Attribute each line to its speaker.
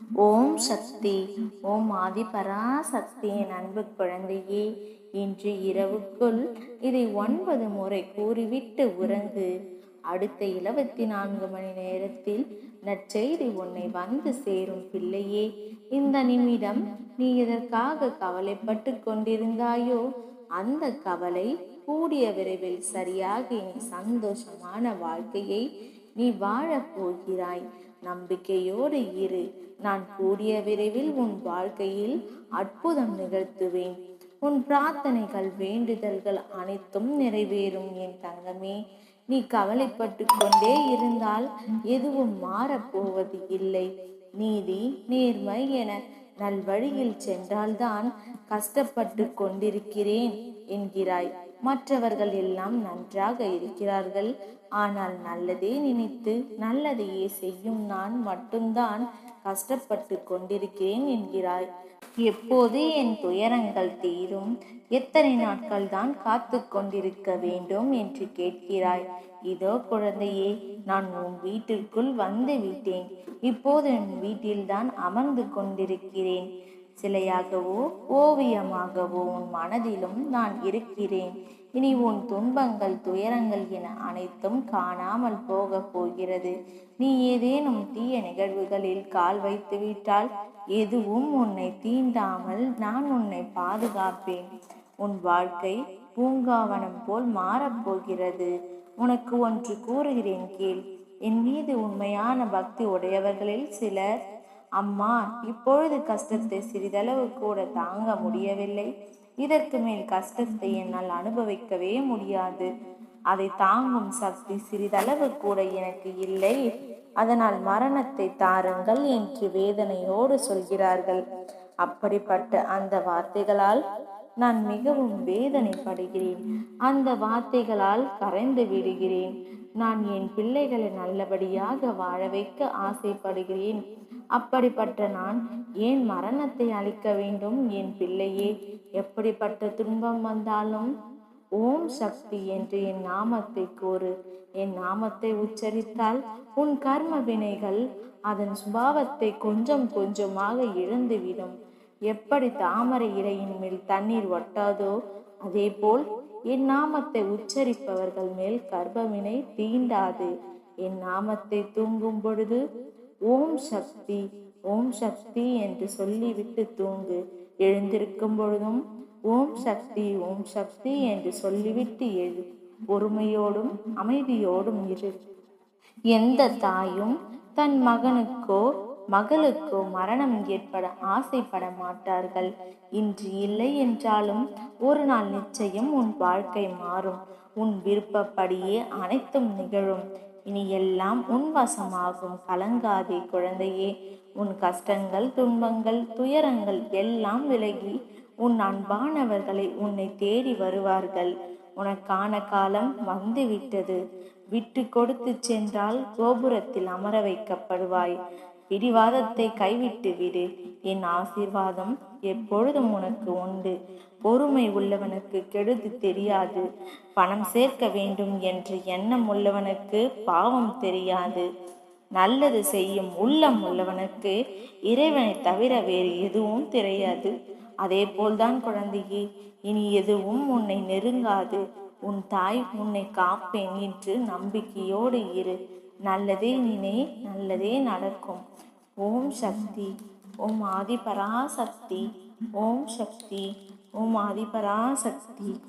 Speaker 1: ஓம் சக்தி. ஓம் ஆதிபராசக்தியின் அன்பு குழந்தையே இன்று இரவுக்குள் இதை ஒன்பது முறை கூறிவிட்டு உறங்கு. அடுத்த இருபத்தி நான்கு மணி நேரத்தில் நற்செய்தி உன்னை வந்து சேரும் பிள்ளையே இந்த நிமிடம் நீ இதற்காக கவலைப்பட்டு கொண்டிருந்தாயோ அந்த கவலை கூடிய விரைவில் சரியாகி நீ சந்தோஷமான வாழ்க்கையை நீ வாழப் போகிறாய். நம்பிக்கையோடு இரு. நான் கூடிய விரைவில் உன் வாழ்க்கையில் அற்புதம் நிகழ்த்துவேன். உன் பிரார்த்தனைகள் வேண்டுதல்கள் அனைத்தும் நிறைவேறும். என் தங்கமே நீ கவலைப்பட்டு கொண்டே இருந்தால் எதுவும் மாறப்போவது இல்லை. நீதி நேர்மை என நல்வழியில் சென்றால்தான் கஷ்டப்பட்டு கொண்டிருக்கிறேன் என்கிறாய். மற்றவர்கள் எல்லாம் நன்றாக இருக்கிறார்கள். ஆனால் நல்லதே நினைத்து நல்லதையே செய்யும் நான் மட்டும்தான் கஷ்டப்பட்டு கொண்டிருக்கிறேன் என்கிறாய். எப்போது என் துயரங்கள் தீரும்? எத்தனை நாட்கள் தான் காத்து கொண்டிருக்க வேண்டும் என்று கேட்கிறாய். இதோ குழந்தையே நான் உன் வீட்டிற்குள் வந்து விட்டேன். இப்போது என் வீட்டில்தான் அமர்ந்து கொண்டிருக்கிறேன். சிலையாகவோ ஓவியமாகவோ உன் மனதிலும் நான் இருக்கிறேன். இனி உன் துன்பங்கள் துயரங்கள் என அனைத்தும் காணாமல் போக போகிறது. நீ ஏதேனும் தீய நிகழ்வுகளில் கால் வைத்து விட்டால் எதுவும் உன்னை தீண்டாமல் நான் உன்னை பாதுகாப்பேன். உன் வாழ்க்கை பூங்காவனம் போல் மாறப்போகிறது உனக்கு ஒன்று கூறுகிறேன் கேள். என் மீது உண்மையான பக்தி உடையவர்களில் சிலர் அம்மா இப்பொழுது கஷ்டத்தை சிறிதளவு கூட தாங்க முடியவில்லை. இதற்கு மேல் கஷ்டத்தை என்னால் அனுபவிக்கவே முடியாது. அதை தாங்கும் சக்தி சிறிதளவு கூட எனக்கு இல்லை. அதனால் மரணத்தை தாருங்கள் என்று வேதனையோடு சொல்கிறார்கள். அப்படிப்பட்ட அந்த வார்த்தைகளால் நான் மிகவும் வேதனைப்படுகிறேன். அந்த வார்த்தைகளால் கரைந்து விடுகிறேன். நான் என் பிள்ளைகளை நல்லபடியாக வாழ வைக்க ஆசைப்படுகிறேன். அப்படிப்பட்ட நான் ஏன் மரணத்தை அளிக்க வேண்டும் என் பிள்ளையே? எப்படிப்பட்ட துன்பம் வந்தாலும் ஓம் சக்தி என்று என் நாமத்தை கூறு. என் நாமத்தை உச்சரித்தால் உன் கர்ம வினைகள் அதன் சுபாவத்தை கொஞ்சம் கொஞ்சமாக இழந்துவிடும். எப்படி தாமரை இலையின் மேல் தண்ணீர் ஒட்டாதோ அதேபோல் என் நாமத்தை உச்சரிப்பவர்கள் மேல் கர்ப்பவினை தீண்டாது. என் நாமத்தை தூங்கும் பொழுது ஓம் சக்தி ஓம் சக்தி என்று சொல்லிவிட்டு தூங்கு. எழுந்திருக்கும் பொழுதும் ஓம் சக்தி ஓம் சக்தி என்று சொல்லிவிட்டு எழு. பொறுமையோடும் அமைதியோடும் இரு. எந்த தாயும் தன் மகனுக்கோ மகளுக்கோ மரணம் ஏற்பட ஆசைப்பட மாட்டார்கள். இன்று இல்லை என்றாலும் ஒரு நாள் நிச்சயம் உன் வாழ்க்கை மாறும். உன் விருப்பப்படியே அனைத்தும் நிகழும். இனி எல்லாம் உன் வசமாகும் கலங்காதே குழந்தையே உன் கஷ்டங்கள் துன்பங்கள் துயரங்கள் எல்லாம் விலகி உன் அன்பானவர்களை உன்னை தேடி வருவார்கள். உனக்கான காலம் வந்துவிட்டது. விட்டு கொடுத்து சென்றால் கோபுரத்தில் அமர வைக்கப்படுவாய். பிடிவாதத்தை கைவிட்டு விடு. என் ஆசீர்வாதம் எப்பொழுதும் உனக்கு உண்டு. பொறுமை உள்ளவனுக்கு கெடுது தெரியாது. பணம் சேர்க்க வேண்டும் என்று எண்ணம் உள்ளவனுக்கு பாவம் தெரியாது. நல்லது செய்யும் உள்ளம் உள்ளவனுக்கு இறைவனை தவிர வேறு எதுவும் தெரியாது. அதே போல்தான் குழந்தையே இனி எதுவும் உன்னை நெருங்காது. உன் தாய் உன்னை காப்பேன் என்று நம்பிக்கையோடு இரு. நல்லதே நினை நல்லதே நடக்கும். ஓம் சக்தி ஓம் ஆதிபராசக்தி ஓம் சக்தி ஓம் ஆதிபராசக்தி.